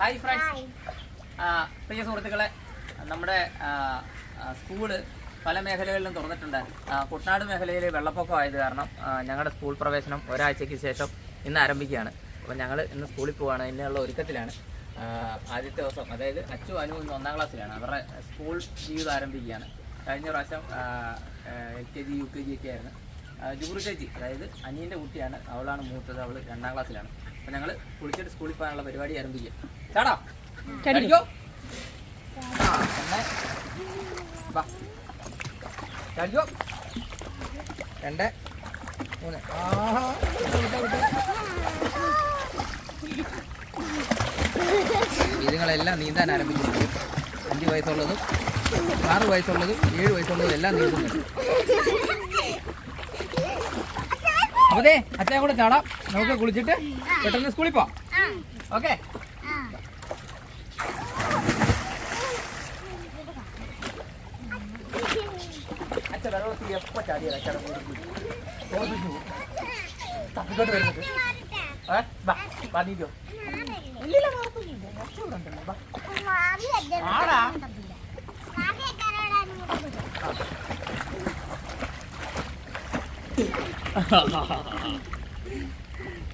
Hi friends പ്രിയ സുഹൃത്തുക്കളെ നമ്മുടെ school പല മേഖലകളിലും തുറന്നിട്ടുണ്ട് കുട്ടനാട് മേഖലയിൽ വെള്ളപ്പൊക്കം ആയത് കാരണം ഞങ്ങളുടെ സ്കൂൾ പ്രവേശനം ഒരാഴ്ചയ്ക്ക് ശേഷം ഇന്ന് ആരംഭിക്കുകയാണ്. അപ്പോൾ ഞങ്ങൾ ഇന്ന് സ്കൂളിൽ പോവുകയാണ് ഇന്നുള്ള ഒരുക്കത്തിലാണ്. ആദ്യത്തെ ദിവസം അതായത് അച്ചു അനു ഇന്ന് ഒന്നാം ക്ലാസ്സിലാണ്. അവരുടെ സ്കൂൾ ജീവിതം ആരംഭിക്കുകയാണ്. കഴിഞ്ഞ പ്രാവശ്യം L K G U K G ഒക്കെ ആയിരുന്നു. ജൂറി ചേച്ചി അതായത് അനിയന്റെ കുട്ടിയാണ്. അവളാണ് മൂത്തത്. അവൾ രണ്ടാം ക്ലാസ്സിലാണ്. അപ്പോൾ ഞങ്ങൾ കുളിച്ചിട്ട് സ്കൂളിൽ പോകാനുള്ള പരിപാടി ആരംഭിക്കുക. ചാടാ. ചാടിക്കോ ചാടിക്കോ. രണ്ട് മൂന്ന്. ഇതുങ്ങളെല്ലാം നീന്താൻ ആരംഭിച്ചു അഞ്ച് വയസ്സുള്ളതും ആറ് വയസ്സുള്ളതും ഏഴ് വയസ്സുള്ളതും എല്ലാം നീന്തുന്നുണ്ട്. അതെ അച്ഛനെ കൂടെ ചാടാം. നമുക്ക് കുളിച്ചിട്ട് പെട്ടെന്ന് സ്കൂളിൽ പോവാം. ഓക്കെ. വാ. ആടാ.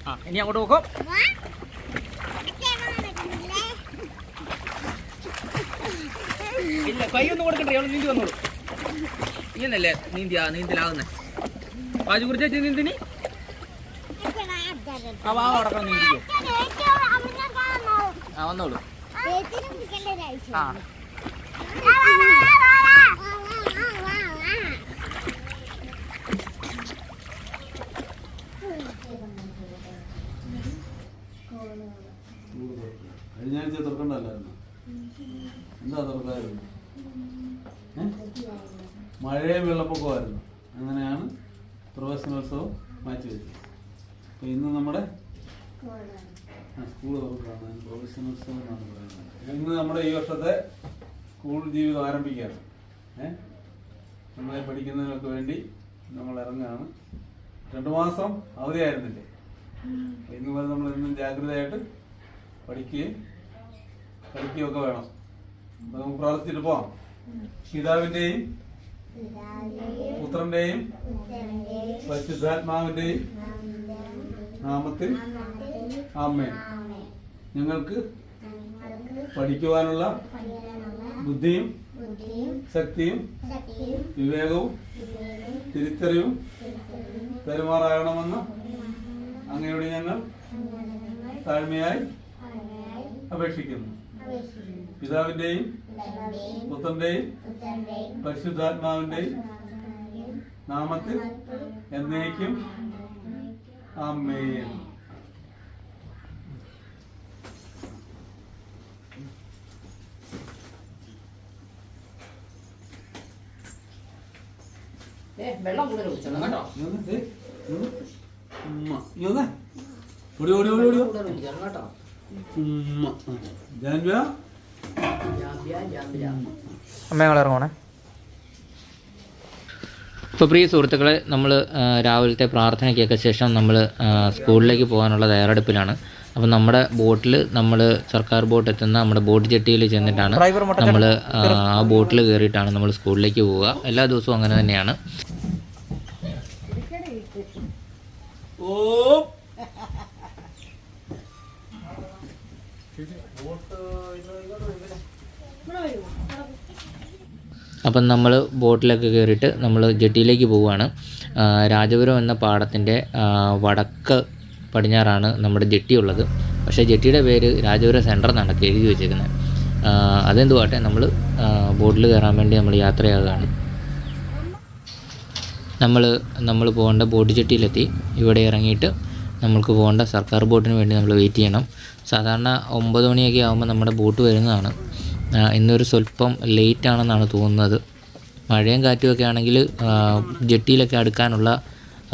ആ, ഇനി അങ്ങോട്ട് നോക്കും ഇല്ല കൈ ഒന്നും കൊടുക്കണ്ടേ അവൾ നീന്തി വന്നോളൂ ഇങ്ങനല്ലേ നീന്തിയാ നീന്തലാകുന്നേ വാജു കുറിച്ച് നീന്തിനി? ആ വാ അടക്കം നീന്തിക്കോ. ആ വന്നോളൂ. ആ. കഴിഞ്ഞ ആഴ്ച തുറക്കണ്ടല്ലായിരുന്നു? എന്താ തുറക്കായിരുന്നു? മഴയും വെള്ളപ്പൊക്കമായിരുന്നു അങ്ങനെയാണ് പ്രവേശനോത്സവം മാറ്റിവെച്ചത് അപ്പോൾ ഇന്ന് നമ്മുടെ സ്കൂൾ തുറക്കാണ് പ്രവേശനോത്സവം എന്നാണ് പറയുന്നത്. ഇന്ന് നമ്മുടെ ഈ വർഷത്തെ സ്കൂൾ ജീവിതം ആരംഭിക്കുകയാണ്. ഏഹ് നന്നായി പഠിക്കുന്നതിനൊക്കെ വേണ്ടി നമ്മൾ ഇറങ്ങുകയാണ്. രണ്ടു മാസം അവധിയായിരുന്നില്ലേ അപ്പൊ ഇന്ന് മുതൽ നമ്മൾ ഇന്നും ജാഗ്രതയായിട്ട് പഠിക്കുകയും പഠിക്കുകയൊക്കെ വേണം. നമുക്ക് പ്രാർത്ഥിച്ചിട്ട് പോവാം. പിതാവിന്റെയും പുത്രന്റെയും പരിശുദ്ധാത്മാവിന്റെയും നാമത്തിൽ ആമേൻ. ഞങ്ങൾക്ക് പഠിക്കുവാനുള്ള ബുദ്ധിയും ശക്തിയും വിവേകവും തിരിച്ചറിവും പെരുമാറാകണമെന്ന് അങ്ങയോട് ഞങ്ങൾ താഴ്മയായി അപേക്ഷിക്കുന്നു. പിതാവിന്റെയും പുത്രന്റെയും പരിശുദ്ധാത്മാവിന്റെയും നാമത്തിൽ എന്നേക്കും ആമേൻ വെള്ളം കൂടുതൽ കേട്ടോ. ഉമ്മ. ഓടി ഓടി ഓടി ഓടി കേട്ടോ ഉമ്മ. ജാൻവിയ അമ്മ ഞങ്ങൾ ഇറങ്ങണേ ഇപ്പോൾ പ്രിയ സുഹൃത്തുക്കളെ നമ്മൾ രാവിലത്തെ പ്രാർത്ഥനയ്ക്കൊക്കെ ശേഷം നമ്മൾ സ്കൂളിലേക്ക് പോകാനുള്ള തയ്യാറെടുപ്പിലാണ്. അപ്പം നമ്മുടെ ബോട്ടിൽ നമ്മൾ സർക്കാർ ബോട്ട് എത്തുന്ന നമ്മുടെ ബോട്ട് ജെട്ടിയിൽ ചെന്നിട്ടാണ് നമ്മൾ ആ ബോട്ടിൽ കയറിയിട്ടാണ് നമ്മൾ സ്കൂളിലേക്ക് പോവുക. എല്ലാ ദിവസവും അങ്ങനെ തന്നെയാണ്. ഓ അപ്പം നമ്മൾ ബോട്ടിലൊക്കെ കയറിയിട്ട് നമ്മൾ ജെട്ടിയിലേക്ക് പോവുകയാണ്. രാജപുരം എന്ന പാടത്തിന്റെ വടക്ക് പടിഞ്ഞാറാണ് നമ്മുടെ ജെട്ടി ഉള്ളത്. പക്ഷേ ജെട്ടിയുടെ പേര് രാജപുരം സെന്റർ എന്നാണ് എഴുതി വെച്ചേക്കുന്നത്. അതെന്തുവാട്ടെ നമ്മൾ ബോട്ടിൽ കയറാൻ വേണ്ടി നമ്മൾ യാത്രയാകുകയാണ് നമ്മൾ നമ്മൾ പോകേണ്ട ബോട്ട് ജെട്ടിയിലെത്തി. ഇവിടെ ഇറങ്ങിയിട്ട് നമ്മൾക്ക് പോകേണ്ട സർക്കാർ ബോട്ടിന് വേണ്ടി നമ്മൾ വെയിറ്റ് ചെയ്യണം. സാധാരണ ഒമ്പത് മണിയൊക്കെ ആകുമ്പോൾ നമ്മുടെ ബോട്ട് വരുന്നതാണ്. ഇന്നൊരു സ്വല്പം ലേറ്റ് ആണെന്നാണ് തോന്നുന്നത്. മഴയും കാറ്റുമൊക്കെ ആണെങ്കിൽ ജെട്ടിയിലൊക്കെ അടുക്കാനുള്ള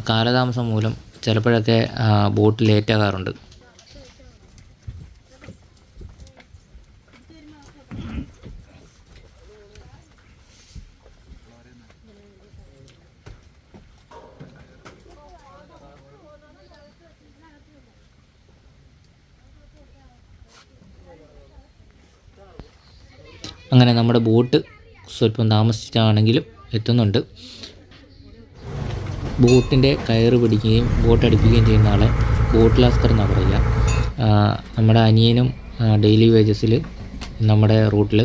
കാലതാമസം മൂലം ചിലപ്പോഴൊക്കെ ബോട്ട് ലേറ്റ് ആകാറുണ്ട് അങ്ങനെ നമ്മുടെ ബോട്ട് സ്വല്പം താമസിച്ചാണെങ്കിലും എത്തുന്നുണ്ട്. ബോട്ടിന്റെ കയറ് പിടിക്കുകയും ബോട്ട് അടിപ്പിക്കുകയും ചെയ്യുന്ന ആളെ ബോട്ട് ലാസ്കർ എന്നാണ് പറയുക നമ്മുടെ അനിയനും ഡെയിലി വേജസിൽ നമ്മുടെ റൂട്ടിൽ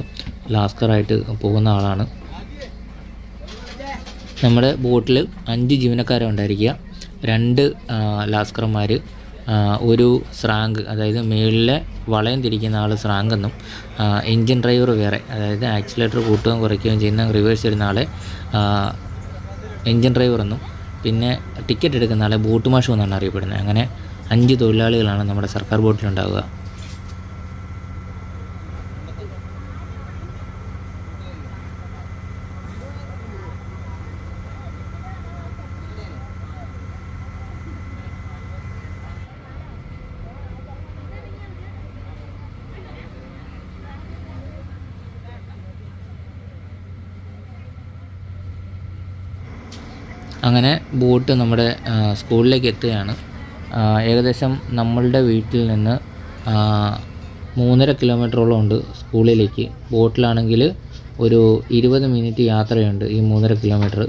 ലാസ്കറായിട്ട് പോകുന്ന ആളാണ്. നമ്മുടെ ബോട്ടിൽ അഞ്ച് ജീവനക്കാരുണ്ടായിരിക്കുക. രണ്ട് ലാസ്കർമാർ ഒരു സ്രാങ്ക് അതായത് മേളിലെ വളയം തിരിക്കുന്ന ആൾ സ്രാങ്കെന്നും എൻജിൻ ഡ്രൈവർ വേറെ അതായത് ആക്സിലേറ്റർ കൂട്ടുകയും കുറയ്ക്കുകയും ചെയ്യുന്ന റിവേഴ്സ് ഇടുന്ന ആളെ എൻജിൻ ഡ്രൈവർ എന്നും പിന്നെ ടിക്കറ്റ് എടുക്കുന്ന ആളെ ബോട്ട് മാഷും എന്നാണ് അറിയപ്പെടുന്നത്. അങ്ങനെ അഞ്ച് തൊഴിലാളികളാണ് നമ്മുടെ സർക്കാർ ബോട്ടിലുണ്ടാവുക. അങ്ങനെ ബോട്ട് നമ്മുടെ സ്കൂളിലേക്ക് എത്തുകയാണ്. ഏകദേശം നമ്മളുടെ വീട്ടിൽ നിന്ന് മൂന്നര കിലോമീറ്ററോളം ഉണ്ട് സ്കൂളിലേക്ക്. ബോട്ടിലാണെങ്കിൽ ഒരു ഇരുപത് മിനിറ്റ് യാത്രയുണ്ട് ഈ മൂന്നര കിലോമീറ്റർ.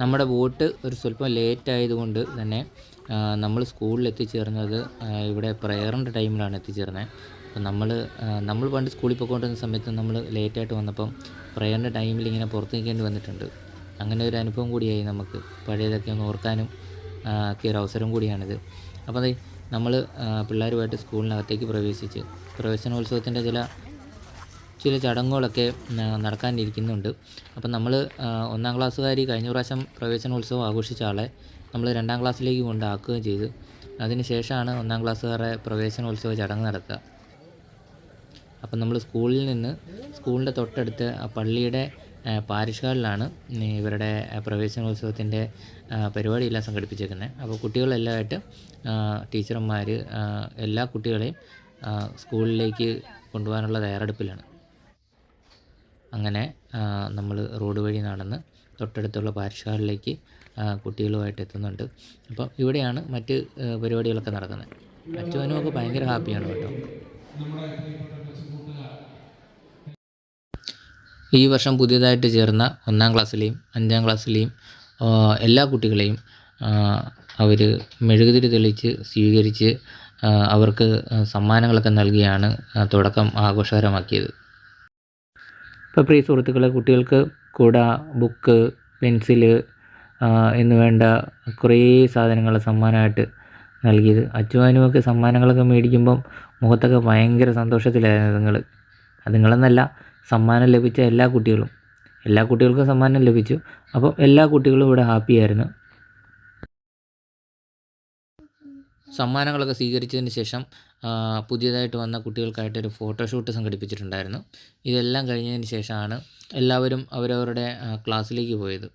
നമ്മുടെ ബോട്ട് ഒരു സ്വല്പം ലേറ്റ് ആയതുകൊണ്ട് തന്നെ നമ്മൾ സ്കൂളിൽ എത്തിച്ചേർന്നത് ഇവിടെ പ്രയറിന്റെ ടൈമിലാണ് എത്തിച്ചേർന്നത് അപ്പം നമ്മൾ നമ്മൾ പണ്ട് സ്കൂളിൽ പോയിക്കൊണ്ടിരുന്ന സമയത്ത് നമ്മൾ ലേറ്റായിട്ട് വന്നപ്പം പ്രയറിന്റെ ടൈമിൽ ഇങ്ങനെ പുറത്ത് നിൽക്കേണ്ടി വന്നിട്ടുണ്ട്. അങ്ങനെ ഒരു അനുഭവം കൂടിയായി നമുക്ക്. പഴയതൊക്കെ ഒന്ന് ഓർക്കാനും ഒക്കെ ഒരു അവസരം കൂടിയാണിത്. അപ്പോൾ നമ്മൾ പിള്ളേരുമായിട്ട് സ്കൂളിനകത്തേക്ക് പ്രവേശിച്ച് പ്രവേശനോത്സവത്തിന്റെ ചില ചില ചടങ്ങുകളൊക്കെ നടക്കാനിരിക്കുന്നുണ്ട്. അപ്പം നമ്മൾ ഒന്നാം ക്ലാസ്സുകാരി കഴിഞ്ഞ പ്രാവശ്യം പ്രവേശനോത്സവം ആഘോഷിച്ച ആളെ നമ്മൾ രണ്ടാം ക്ലാസ്സിലേക്ക് കൊണ്ടാക്കുകയും ചെയ്തു. അതിന് ശേഷമാണ് ഒന്നാം ക്ലാസ്സുകാരുടെ പ്രവേശനോത്സവ ചടങ്ങ് നടക്കുക. അപ്പം നമ്മൾ സ്കൂളിൽ നിന്ന് സ്കൂളിന്റെ തൊട്ടടുത്ത് പള്ളിയുടെ പാരിഷ് ഹാളിലാണ് ഇവരുടെ പ്രവേശനോത്സവത്തിന്റെ പരിപാടിയെല്ലാം സംഘടിപ്പിച്ചേക്കുന്നത്. അപ്പോൾ കുട്ടികളെല്ലാമായിട്ട് ടീച്ചർമാർ എല്ലാ കുട്ടികളെയും സ്കൂളിലേക്ക് കൊണ്ടുപോകാനുള്ള തയ്യാറെടുപ്പിലാണ്. അങ്ങനെ നമ്മൾ റോഡ് വഴി നടന്ന് തൊട്ടടുത്തുള്ള ആ, കുട്ടികളുമായിട്ട് എത്തുന്നുണ്ട്. അപ്പം ഇവിടെയാണ് മറ്റ് പരിപാടികളൊക്കെ നടക്കുന്നത്. അച്ഛനും ഒക്കെ ഭയങ്കര ഹാപ്പിയാണ് കേട്ടോ. ഈ വർഷം പുതിയതായിട്ട് ചേർന്ന ഒന്നാം ക്ലാസ്സിലെയും അഞ്ചാം ക്ലാസ്സിലെയും എല്ലാ കുട്ടികളെയും അവർ മെഴുകുതിരി തെളിച്ച് സ്വീകരിച്ച് അവർക്ക് സമ്മാനങ്ങളൊക്കെ നൽകിയാണ് തുടക്കം ആഘോഷകരമാക്കിയത്. ഇപ്പോൾ പ്രിയ സുഹൃത്തുക്കളെ കുട്ടികൾക്ക് കുട ബുക്ക് പെൻസിൽ എന്ന് വേണ്ട കുറേ സാധനങ്ങൾ സമ്മാനമായിട്ട് നൽകിയത്. അച്ചുവാനുമൊക്കെ സമ്മാനങ്ങളൊക്കെ മേടിക്കുമ്പം മുഖത്തൊക്കെ ഭയങ്കര സന്തോഷത്തിലായിരുന്നു നിങ്ങൾ അതുങ്ങളെന്നല്ല സമ്മാനം ലഭിച്ച എല്ലാ കുട്ടികളും. എല്ലാ കുട്ടികൾക്കും സമ്മാനം ലഭിച്ചു. അപ്പം എല്ലാ കുട്ടികളും ഇവിടെ ഹാപ്പിയായിരുന്നു. സമ്മാനങ്ങളൊക്കെ സ്വീകരിച്ചതിന് ശേഷം പുതിയതായിട്ട് വന്ന കുട്ടികൾക്കായിട്ടൊരു ഫോട്ടോഷൂട്ട് സംഘടിപ്പിച്ചിട്ടുണ്ടായിരുന്നു. ഇതെല്ലാം കഴിഞ്ഞതിന് ശേഷമാണ് എല്ലാവരും അവരവരുടെ ക്ലാസ്സിലേക്ക് പോയത്.